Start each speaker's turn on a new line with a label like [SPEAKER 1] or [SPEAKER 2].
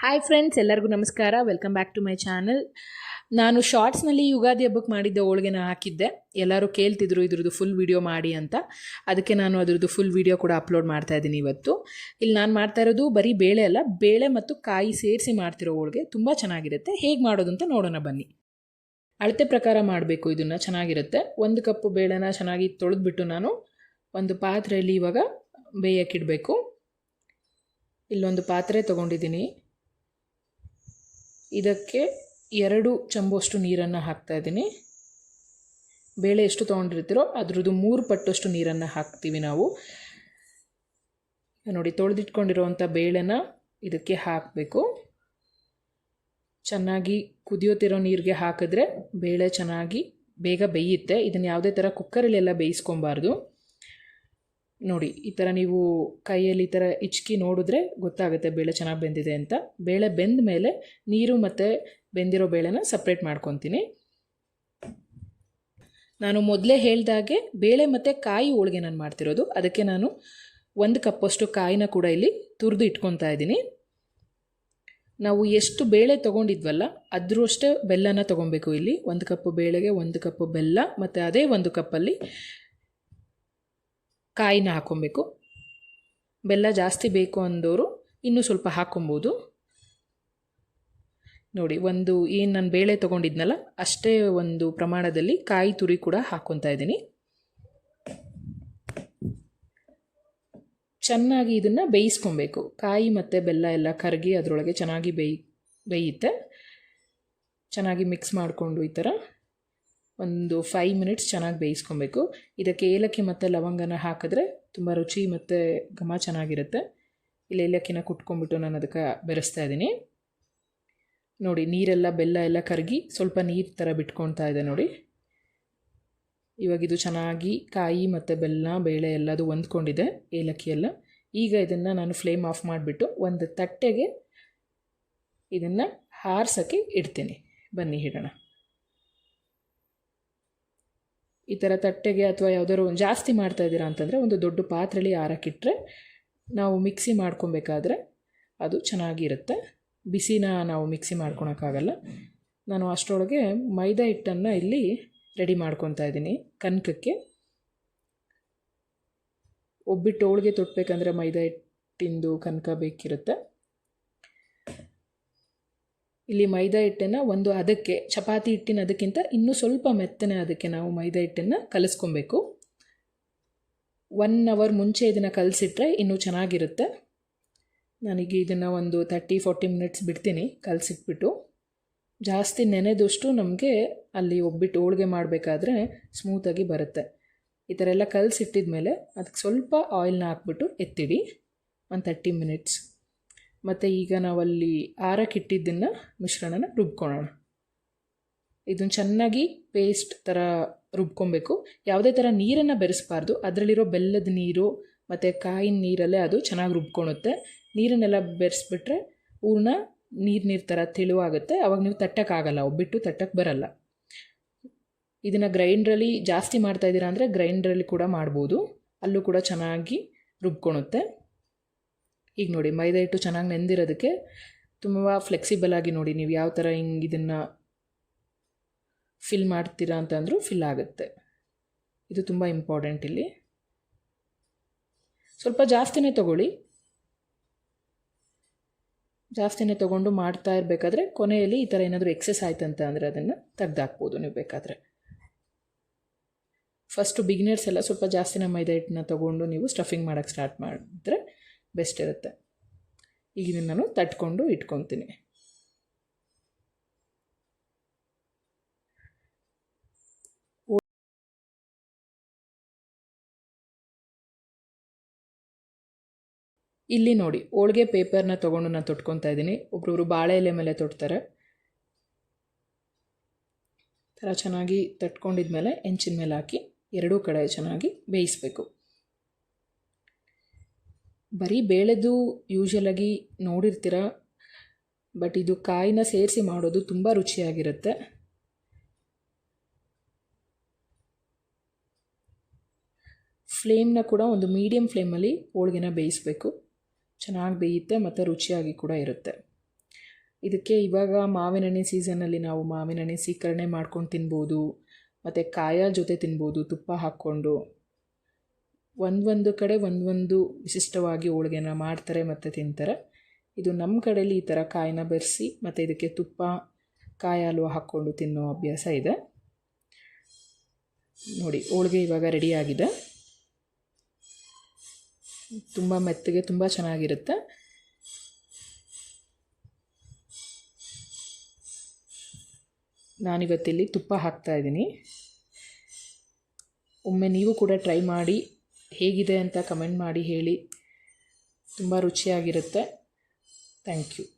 [SPEAKER 1] Hi friends ಎಲ್ಲರಿಗೂ ನಮಸ್ಕಾರ. Welcome back to my channel ನಾನು ಶಾರ್ಟ್ಸ್ನಲ್ಲಿ ಯುಗಾದಿ ಹಬ್ಬಕ್ಕೆ ಮಾಡಿದ್ದ ಹೋಳಿಗೆನ ಹಾಕಿದ್ದೆ. ಎಲ್ಲರೂ ಕೇಳ್ತಿದ್ರು ಇದ್ರದ್ದು ಫುಲ್ ವಿಡಿಯೋ ಮಾಡಿ ಅಂತ. ಅದಕ್ಕೆ ನಾನು ಅದರದ್ದು ಫುಲ್ ವಿಡಿಯೋ ಕೂಡ ಅಪ್ಲೋಡ್ ಮಾಡ್ತಾ ಇದ್ದೀನಿ ಇವತ್ತು. ಇಲ್ಲಿ ನಾನು ಮಾಡ್ತಾ ಇರೋದು ಬರೀ ಬೇಳೆ ಅಲ್ಲ, ಬೇಳೆ ಮತ್ತು ಕಾಯಿ ಸೇರಿಸಿ ಮಾಡ್ತಿರೋ ಹೋಳಿಗೆ. ತುಂಬ ಚೆನ್ನಾಗಿರುತ್ತೆ. ಹೇಗೆ ಮಾಡೋದು ಅಂತ ನೋಡೋಣ ಬನ್ನಿ. ಅಳತೆ ಪ್ರಕಾರ ಮಾಡಬೇಕು ಇದನ್ನು. ಚೆನ್ನಾಗಿರುತ್ತೆ. ಒಂದು ಕಪ್ಪು ಬೇಳೆನ ಚೆನ್ನಾಗಿ ತೊಳೆದ್ಬಿಟ್ಟು ನಾನು ಒಂದು ಪಾತ್ರೆಯಲ್ಲಿ ಇವಾಗ ಬೇಯಕ್ಕಿಡಬೇಕು ಇಲ್ಲೊಂದು ಪಾತ್ರೆ ತೊಗೊಂಡಿದ್ದೀನಿ. ಇದಕ್ಕೆ ಎರಡು ಚಂಬುವಷ್ಟು ನೀರನ್ನು ಹಾಕ್ತಾ ಇದ್ದೀನಿ. ಬೇಳೆ ಎಷ್ಟು ತೊಗೊಂಡಿರ್ತೀರೋ ಅದ್ರದ್ದು ಮೂರು ಪಟ್ಟಷ್ಟು ನೀರನ್ನು ಹಾಕ್ತೀವಿ ನಾವು. ನೋಡಿ ತೊಳೆದಿಟ್ಕೊಂಡಿರೋವಂಥ ಬೇಳೆನ ಇದಕ್ಕೆ ಹಾಕಬೇಕು. ಚೆನ್ನಾಗಿ ಕುದಿಯೋತಿರೋ ನೀರಿಗೆ ಹಾಕಿದ್ರೆ ಬೇಳೆ ಚೆನ್ನಾಗಿ ಬೇಗ ಬೇಯುತ್ತೆ. ಇದನ್ನು ಯಾವುದೇ ಥರ ಕುಕ್ಕರಲ್ಲೆಲ್ಲ ಬೇಯಿಸ್ಕೊಬಾರ್ದು. ನೋಡಿ, ಈ ಥರ ನೀವು ಕೈಯಲ್ಲಿ ಈ ಥರ ಇಚ್ಕಿ ನೋಡಿದ್ರೆ ಗೊತ್ತಾಗುತ್ತೆ ಬೇಳೆ ಚೆನ್ನಾಗಿ ಬೆಂದಿದೆ ಅಂತ. ಬೇಳೆ ಬೆಂದ ಮೇಲೆ ನೀರು ಮತ್ತು ಬೆಂದಿರೋ ಬೇಳೆನ ಸಪ್ರೇಟ್ ಮಾಡ್ಕೊತೀನಿ. ನಾನು ಮೊದಲೇ ಹೇಳಿದಾಗೆ ಬೇಳೆ ಮತ್ತು ಕಾಯಿ ಹೋಳಿಗೆ ನಾನು ಮಾಡ್ತಿರೋದು. ಅದಕ್ಕೆ ನಾನು ಒಂದು ಕಪ್ಪಷ್ಟು ಕಾಯಿನ ಕೂಡ ಇಲ್ಲಿ ತುರಿದು ಇಟ್ಕೊತಾ ಇದ್ದೀನಿ. ನಾವು ಎಷ್ಟು ಬೇಳೆ ತೊಗೊಂಡಿದ್ವಲ್ಲ ಅದ್ರೂ ಬೆಲ್ಲನ ತೊಗೊಬೇಕು ಇಲ್ಲಿ. ಒಂದು ಕಪ್ಪು ಬೇಳೆಗೆ ಒಂದು ಕಪ್ಪು ಬೆಲ್ಲ, ಮತ್ತು ಅದೇ ಒಂದು ಕಪ್ಪಲ್ಲಿ ಕಾಯಿನ ಹಾಕ್ಕೊಬೇಕು. ಬೆಲ್ಲ ಜಾಸ್ತಿ ಬೇಕು ಅಂದವರು ಇನ್ನೂ ಸ್ವಲ್ಪ ಹಾಕ್ಕೊಬೋದು. ನೋಡಿ, ಒಂದು ಏನು ನಾನು ಬೇಳೆ ತೊಗೊಂಡಿದ್ನಲ್ಲ, ಅಷ್ಟೇ ಒಂದು ಪ್ರಮಾಣದಲ್ಲಿ ಕಾಯಿ ತುರಿ ಕೂಡ ಹಾಕ್ಕೊತಾ ಇದ್ದೀನಿ. ಚೆನ್ನಾಗಿ ಇದನ್ನು ಬೇಯಿಸ್ಕೊಬೇಕು. ಕಾಯಿ ಮತ್ತು ಬೆಲ್ಲ ಎಲ್ಲ ಕರಗಿ ಅದರೊಳಗೆ ಚೆನ್ನಾಗಿ ಬೇಯಿ, ಬೇಯುತ್ತೆ. ಚೆನ್ನಾಗಿ ಮಿಕ್ಸ್ ಮಾಡಿಕೊಂಡು ಈ ಥರ ಒಂದು ಫೈವ್ ಮಿನಿಟ್ಸ್ ಚೆನ್ನಾಗಿ ಬೇಯಿಸ್ಕೊಬೇಕು. ಇದಕ್ಕೆ ಏಲಕ್ಕಿ ಮತ್ತು ಲವಂಗನ ಹಾಕಿದ್ರೆ ತುಂಬ ರುಚಿ ಮತ್ತು ಘಮ ಚೆನ್ನಾಗಿರುತ್ತೆ. ಇಲ್ಲಿ ಏಲಕ್ಕಿನ ಕುಟ್ಕೊಂಡ್ಬಿಟ್ಟು ನಾನು ಅದಕ್ಕೆ ಬೆರೆಸ್ತಾ ಇದ್ದೀನಿ. ನೋಡಿ, ನೀರೆಲ್ಲ, ಬೆಲ್ಲ ಎಲ್ಲ ಕರಗಿ ಸ್ವಲ್ಪ ನೀರು ಥರ ಬಿಟ್ಕೊಳ್ತಾ ಇದೆ ನೋಡಿ. ಇವಾಗ ಇದು ಚೆನ್ನಾಗಿ ಕಾಯಿ ಮತ್ತು ಬೆಲ್ಲ, ಬೇಳೆ ಎಲ್ಲದು ಹೊಂದ್ಕೊಂಡಿದೆ ಏಲಕ್ಕಿ ಎಲ್ಲ ಈಗ ಇದನ್ನು ನಾನು ಫ್ಲೇಮ್ ಆಫ್ ಮಾಡಿಬಿಟ್ಟು ಒಂದು ತಟ್ಟೆಗೆ ಇದನ್ನು ಹಾರಿಸೋಕ್ಕೆ ಇಡ್ತೀನಿ. ಬನ್ನಿ, ಇಡೋಣ. ಈ ಥರ ತಟ್ಟೆಗೆ ಅಥವಾ ಯಾವುದಾದ್ರು ಒಂದು ಜಾಸ್ತಿ ಮಾಡ್ತಾ ಇದ್ದೀರಾ ಅಂತಂದರೆ ಒಂದು ದೊಡ್ಡ ಪಾತ್ರೆಲಿ ಆರಕ್ಕಿಟ್ರೆ ನಾವು ಮಿಕ್ಸಿ ಮಾಡ್ಕೊಬೇಕಾದ್ರೆ ಅದು ಚೆನ್ನಾಗಿರುತ್ತೆ. ಬಿಸಿನ ನಾವು ಮಿಕ್ಸಿ ಮಾಡ್ಕೊಳಕ್ಕಾಗಲ್ಲ. ನಾನು ಅಷ್ಟರೊಳಗೆ ಮೈದಾ ಹಿಟ್ಟನ್ನು ಇಲ್ಲಿ ರೆಡಿ ಮಾಡ್ಕೊತಾ ಇದ್ದೀನಿ ಕನಕಕ್ಕೆ. ಒಬ್ಬಿಟ್ಟು ಹೋಳಿಗೆ ತೊಟ್ಟಬೇಕಂದ್ರೆ ಮೈದಾ ಹಿಟ್ಟಿಂದು ಕನಕ ಬೇಕಿರುತ್ತೆ. ಇಲ್ಲಿ ಮೈದಾ ಹಿಟ್ಟನ್ನು ಒಂದು ಅದಕ್ಕೆ, ಚಪಾತಿ ಹಿಟ್ಟಿನ ಅದಕ್ಕಿಂತ ಇನ್ನೂ ಸ್ವಲ್ಪ ಮೆತ್ತನೆ ಅದಕ್ಕೆ ನಾವು ಮೈದಾ ಹಿಟ್ಟನ್ನು ಕಲಿಸ್ಕೊಬೇಕು. ಒನ್ ಅವರ್ ಮುಂಚೆ ಇದನ್ನು ಕಲಸಿಟ್ರೆ ಇನ್ನೂ ಚೆನ್ನಾಗಿರುತ್ತೆ. ನನಗೆ ಇದನ್ನು ಒಂದು ತರ್ಟಿ ಫೋರ್ಟಿ ಮಿನಿಟ್ಸ್ ಬಿಡ್ತೀನಿ ಕಲಸಿಟ್ಬಿಟ್ಟು. ಜಾಸ್ತಿ ನೆನೆದಷ್ಟು ನಮಗೆ ಅಲ್ಲಿ ಒಬ್ಬಿಟ್ಟು ಹೋಳಿಗೆ ಮಾಡಬೇಕಾದ್ರೆ ಸ್ಮೂತಾಗಿ ಬರುತ್ತೆ. ಈ ಥರ ಎಲ್ಲ ಕಲಸಿಟ್ಟಿದ ಮೇಲೆ ಅದಕ್ಕೆ ಸ್ವಲ್ಪ ಆಯಿಲ್ನ ಹಾಕ್ಬಿಟ್ಟು ಎತ್ತಿಡಿ. ಒಂದು ತರ್ಟಿ ಮಿನಿಟ್ಸ್ ಮತ್ತು ಈಗ ನಾವಲ್ಲಿ ಆರಕ್ಕಿಟ್ಟಿದ್ದನ್ನು ಮಿಶ್ರಣನ ರುಬ್ಕೊಳ್ಳೋಣ ಇದನ್ನು ಚೆನ್ನಾಗಿ ಪೇಸ್ಟ್ ಥರ ರುಬ್ಕೊಬೇಕು. ಯಾವುದೇ ಥರ ನೀರನ್ನು ಬೆರೆಸಬಾರ್ದು. ಅದರಲ್ಲಿರೋ ಬೆಲ್ಲದ ನೀರು ಮತ್ತು ಕಾಯಿನ ನೀರಲ್ಲೇ ಅದು ಚೆನ್ನಾಗಿ ರುಬ್ಕೊಳುತ್ತೆ. ನೀರನ್ನೆಲ್ಲ ಬೆರೆಸ್ಬಿಟ್ರೆ ಹೂರ್ಣ ನೀರು ನೀರು ಥರ ತೆಳುವಾಗುತ್ತೆ. ಅವಾಗ ನೀವು ತಟ್ಟಕ್ಕಾಗಲ್ಲ ಒಬ್ಬಿಟ್ಟು ತಟ್ಟಕ್ಕೆ ಬರಲ್ಲ. ಇದನ್ನು ಗ್ರೈಂಡ್ರಲ್ಲಿ ಜಾಸ್ತಿ ಮಾಡ್ತಾ ಇದ್ದೀರಾ ಅಂದರೆ ಗ್ರೈಂಡ್ರಲ್ಲಿ ಕೂಡ ಮಾಡ್ಬೋದು. ಅಲ್ಲೂ ಕೂಡ ಚೆನ್ನಾಗಿ ರುಬ್ಕೊಳುತ್ತೆ. ಈಗ ನೋಡಿ, ಮೈದಾ ಹಿಟ್ಟು ಚೆನ್ನಾಗಿ ನೆಂದಿರೋದಕ್ಕೆ ತುಂಬ ಫ್ಲೆಕ್ಸಿಬಲ್ ಆಗಿ ನೋಡಿ, ನೀವು ಯಾವ ಥರ ಹಿಂಗೆ ಇದನ್ನು ಫಿಲ್ ಮಾಡ್ತೀರಾ ಅಂತಂದರೂ ಫಿಲ್ ಆಗುತ್ತೆ. ಇದು ತುಂಬ ಇಂಪಾರ್ಟೆಂಟ್ ಇಲ್ಲಿ. ಸ್ವಲ್ಪ ಜಾಸ್ತಿನೇ ತಗೊಳ್ಳಿ. ಜಾಸ್ತಿನೇ ತೊಗೊಂಡು ಮಾಡ್ತಾ ಇರಬೇಕಾದ್ರೆ ಕೊನೆಯಲ್ಲಿ ಈ ಥರ ಏನಾದರೂ ಎಕ್ಸೆಸ್ ಆಯ್ತಂತ ಅಂದರೆ ಅದನ್ನು ತೆಗ್ದಾಕ್ಬೋದು ನೀವು ಬೇಕಾದರೆ. ಫಸ್ಟು ಬಿಗಿನರ್ಸ್ ಎಲ್ಲ ಸ್ವಲ್ಪ ಜಾಸ್ತಿನ ಮೈದಾ ಹಿಟ್ಟನ್ನ ತೊಗೊಂಡು ನೀವು ಸ್ಟಫಿಂಗ್ ಮಾಡೋಕ್ಕೆ ಸ್ಟಾರ್ಟ್ ಮಾಡಿದ್ರೆ ಬೆಸ್ಟ್ ಇರುತ್ತೆ. ಈಗ ನಾನು ತಟ್ಕೊಂಡು ಇಟ್ಕೊತೀನಿ ಇಲ್ಲಿ ನೋಡಿ, ಹೋಳಿಗೆ ಪೇಪರ್ನ ತೊಗೊಂಡು ನಾನು ತೊಟ್ಕೊತಾ ಇದ್ದೀನಿ. ಒಬ್ಬೊಬ್ರು ಬಾಳೆ ಎಲೆ ಮೇಲೆ ತೊಟ್ತಾರೆ. ಥರ ಚೆನ್ನಾಗಿ ತಟ್ಕೊಂಡಿದ್ಮೇಲೆ, ಹೆಂಚಿನ ಮೇಲೆ ಹಾಕಿ, ಎರಡೂ ಕಡೆ ಚೆನ್ನಾಗಿ ಬೇಯಿಸಬೇಕು. ಬರೀ ಬೇಳೆದು ಯೂಶಲಾಗಿ ನೋಡಿರ್ತೀರ ಬಟ್ ಇದು ಕಾಯಿನ ಸೇರಿಸಿ ಮಾಡೋದು ತುಂಬ ರುಚಿಯಾಗಿರುತ್ತೆ. ಫ್ಲೇಮ್ನ ಕೂಡ ಒಂದು ಮೀಡಿಯಮ್ ಫ್ಲೇಮಲ್ಲಿ ಹೋಳ್ಗೆನ ಬೇಯಿಸಬೇಕು. ಚೆನ್ನಾಗಿ ಬೇಯುತ್ತೆ ಮತ್ತು ರುಚಿಯಾಗಿ ಕೂಡ ಇರುತ್ತೆ. ಇದಕ್ಕೆ ಇವಾಗ ಮಾವಿನ ಹಣ್ಣಿನ ಸೀಸನ್ನಲ್ಲಿ ನಾವು ಮಾವಿನ ಹಣ್ಣಿನ ಸೀಕರಣೆ ಮಾಡ್ಕೊಂಡು ತಿನ್ಬೋದು, ಮತ್ತು ಕಾಯ ಜೊತೆ ತಿನ್ಬೋದು, ತುಪ್ಪ ಹಾಕ್ಕೊಂಡು. ಒಂದೊಂದು ಕಡೆ ಒಂದೊಂದು ವಿಶಿಷ್ಟವಾಗಿ ಹೋಳ್ಗೆನ ಮಾಡ್ತಾರೆ ಮತ್ತು ತಿಂತಾರೆ. ಇದು ನಮ್ಮ ಕಡೆಯಲ್ಲಿ ಈ ಥರ ಕಾಯಿನ ಬೆರೆಸಿ ಮತ್ತು ಇದಕ್ಕೆ ತುಪ್ಪ, ಕಾಯಿ ಹಲ್ವ ಹಾಕ್ಕೊಂಡು ತಿನ್ನೋ ಅಭ್ಯಾಸ ಇದೆ. ನೋಡಿ, ಹೋಳಿಗೆ ಇವಾಗ ರೆಡಿಯಾಗಿದೆ ತುಂಬ ಮೆತ್ತಗೆ, ತುಂಬ ಚೆನ್ನಾಗಿರುತ್ತೆ. ನಾನಿವತ್ತಿಲ್ಲಿ ತುಪ್ಪ ಹಾಕ್ತಾ ಇದ್ದೀನಿ. ಒಮ್ಮೆ ನೀವು ಕೂಡ ಟ್ರೈ ಮಾಡಿ ಹೇಗಿದೆ ಅಂತ ಕಮೆಂಟ್ ಮಾಡಿ ಹೇಳಿ. ತುಂಬ ರುಚಿಯಾಗಿರುತ್ತೆ. Thank you